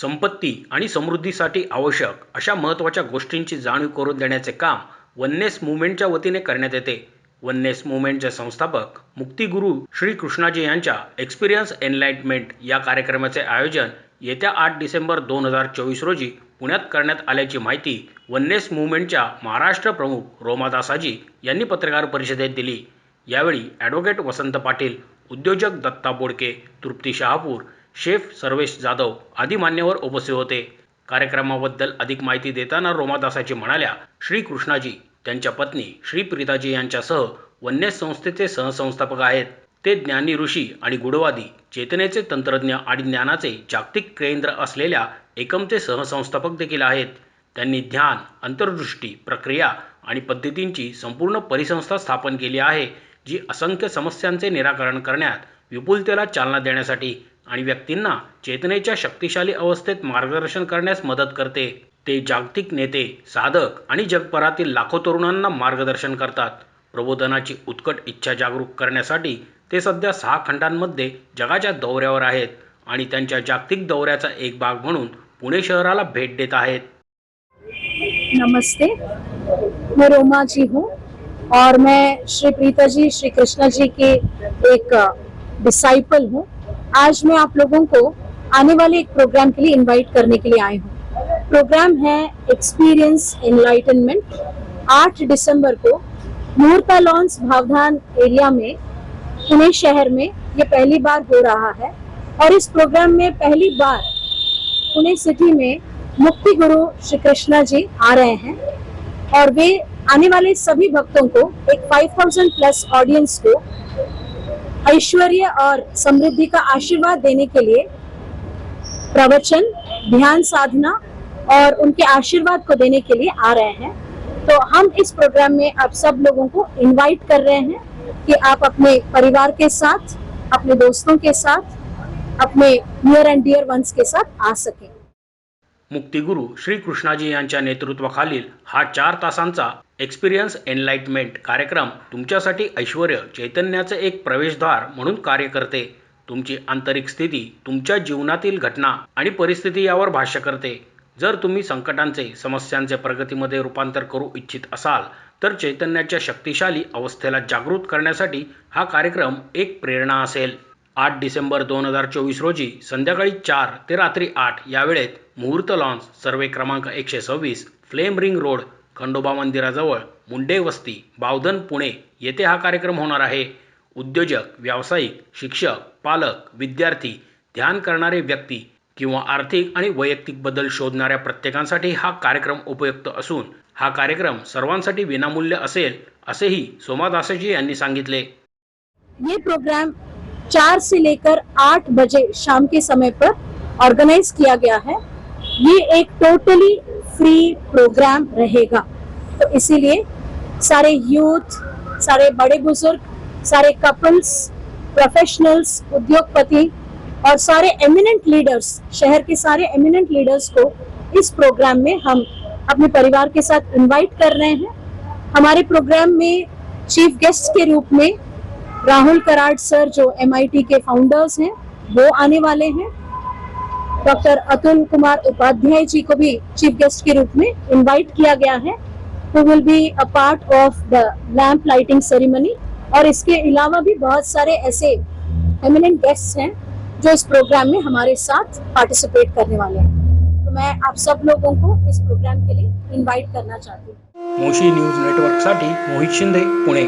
संपत्ती आणि समृद्धीसाठी आवश्यक अशा महत्त्वाच्या गोष्टींची जाणीव करून देण्याचे काम वननेस मुवमेंटच्या वतीने करण्यात येते. वननेस मुवमेंटचे संस्थापक मुक्तिगुरू श्री कृष्णाजी यांच्या एक्सपिरियन्स एनलाइटमेंट या कार्यक्रमाचे आयोजन येत्या आठ डिसेंबर दोन हजार चोवीस रोजी पुण्यात करण्यात आल्याची माहिती वननेस मुवमेंटच्या महाराष्ट्र प्रमुख रोमादासाजी यांनी पत्रकार परिषदेत दिली. यावेळी ॲडव्होकेट वसंत पाटील उद्योजक दत्ता बोडके तृप्ती शहापूर शेफ सर्वेश जाधव आदी मान्यवर उपस्थित होते. कार्यक्रमाबद्दल अधिक माहिती देताना रोमादासाजी म्हणाल्या श्रीकृष्णाजी त्यांच्या पत्नी श्री प्रीताजी यांच्यासह वन्य संस्थेचे सहसंस्थापक आहेत. ते ज्ञानी ऋषी आणि गुढवादी चेतनेचे तंत्रज्ञ आणि ज्ञानाचे जागतिक केंद्र असलेल्या एकमचे सहसंस्थापक देखील आहेत. त्यांनी ध्यान अंतर्दृष्टी प्रक्रिया आणि पद्धतींची संपूर्ण परिसंस्था स्थापन केली आहे जी असंख्य समस्यांचे निराकरण करण्यात विपुलतेला चालना देण्यासाठी आणि व्यक्तींना चेतनेच्या शक्तिशाली अवस्थेत मार्गदर्शन करण्यास मदत करते. ते जागतिक नेते साधक आणि जगभरातील लाखो तरुणांना मार्गदर्शन करतात. प्रबोधनाची उत्कट इच्छा जागरूक करण्यासाठी ते सध्या सहा खंडांमध्ये जगाच्या दौऱ्यावर आहेत आणि त्यांच्या जागतिक दौऱ्याचा एक भाग म्हणून पुणे शहराला भेट देत आहेत. नमस्ते. मैं रोमा जी हूँ और मैं श्री प्रीता जी श्री कृष्णा जी की एक डिसाइपल हूँ. आज मैं आप लोगों को आने वाले एक प्रोग्राम के लिए इनवाइट करने के लिए आई हूँ। प्रोग्राम है एक्सपीरियंस एनलाइटनमेंट 8 दिसंबर को मुहूर्ता लॉन्स भावधान एरिया में, पुणे शहर में ये पहली बार हो रहा है और इस प्रोग्राम में पहली बार पुणे सिटी में मुक्ति गुरु श्री कृष्णा जी आ रहे हैं और वे आने वाले सभी भक्तों को, एक 5000 प्लस ऑडियंस को ऐश्वर्य और समृद्धि का आशीर्वाद देने के लिए प्रवचन, ध्यान साधना और उनके आशीर्वाद को देने के लिए आ रहे हैं। तो हम इस प्रोग्राम में आप सब लोगों को इनवाइट कर रहे हैं कि आप अपने परिवार के साथ, अपने दोस्तों के साथ, अपने नियर एंड डियर वंस के साथ आ सकें। मुक्तिगुरू श्री कृष्णाजी यांच्या नेतृत्वाखालील हा चार तासांचा एक्सपिरियन्स एनलाइटमेंट कार्यक्रम तुमच्यासाठी ऐश्वर चैतन्याचं एक प्रवेशद्वार म्हणून कार्य करते. तुमची आंतरिक स्थिती तुमच्या जीवनातील घटना आणि परिस्थिती यावर भाष्य करते. जर तुम्ही संकटांचे समस्यांचे प्रगतीमध्ये रूपांतर करू इच्छित असाल तर चैतन्याच्या शक्तिशाली अवस्थेला जागृत करण्यासाठी हा कार्यक्रम एक प्रेरणा असेल. आठ डिसेंबर दोन हजार चोवीस रोजी संध्याकाळी चार ते रात्री आठ या वेळेत मुहूर्त लॉन्स सर्वे क्रमांक एकशे सव्वीस फ्लेम रिंग रोड खंडोबा मंदिराजवळ मुंडे वस्ती बावधन पुणे येथे हा कार्यक्रम होणार आहे. उद्योजक व्यावसायिक शिक्षक पालक विद्यार्थी ध्यान करणारे व्यक्ती किंवा आर्थिक आणि वैयक्तिक बदल शोधणाऱ्या प्रत्येकांसाठी हा कार्यक्रम उपयुक्त असून हा कार्यक्रम सर्वांसाठी विनामूल्य असेल असेही सोमादासजी यांनी सांगितले. ये प्रोग्राम चार से लेकर आठ बजे शाम के समय पर ऑर्गेनाइज किया गया है. ये एक टोटली फ्री प्रोग्राम रहेगा। तो इसीलिए सारे यूथ सारे बड़े बुज़ुर्ग, सारे कपल्स प्रोफेशनल्स उद्योगपति और सारे एमिनेंट लीडर्स शहर के सारे एमिनेंट लीडर्स को इस प्रोग्राम में हम अपने परिवार के साथ इनवाइट कर रहे हैं। हमारे प्रोग्राम में चीफ गेस्ट के रूप में राहुल कराड सर जो एमआईटी के फाउंडर्स हैं, वो आने वाले हैं। डॉक्टर अतुल कुमार उपाध्याय जी को भी चीफ गेस्ट के रूप में इनवाइट किया गया है, who will be a part of the lamp lighting ceremony. और इसके अलावा भी बहुत सारे ऐसे एमिनेंट गेस्ट हैं जो इस प्रोग्राम में हमारे साथ पार्टिसिपेट करने वाले हैं। तो मैं आप सब लोगों को इस प्रोग्राम के लिए इन्वाइट करना चाहती हूँ। मोशी न्यूज़ नेटवर्कसाठी मोहित शिंदे, पुणे।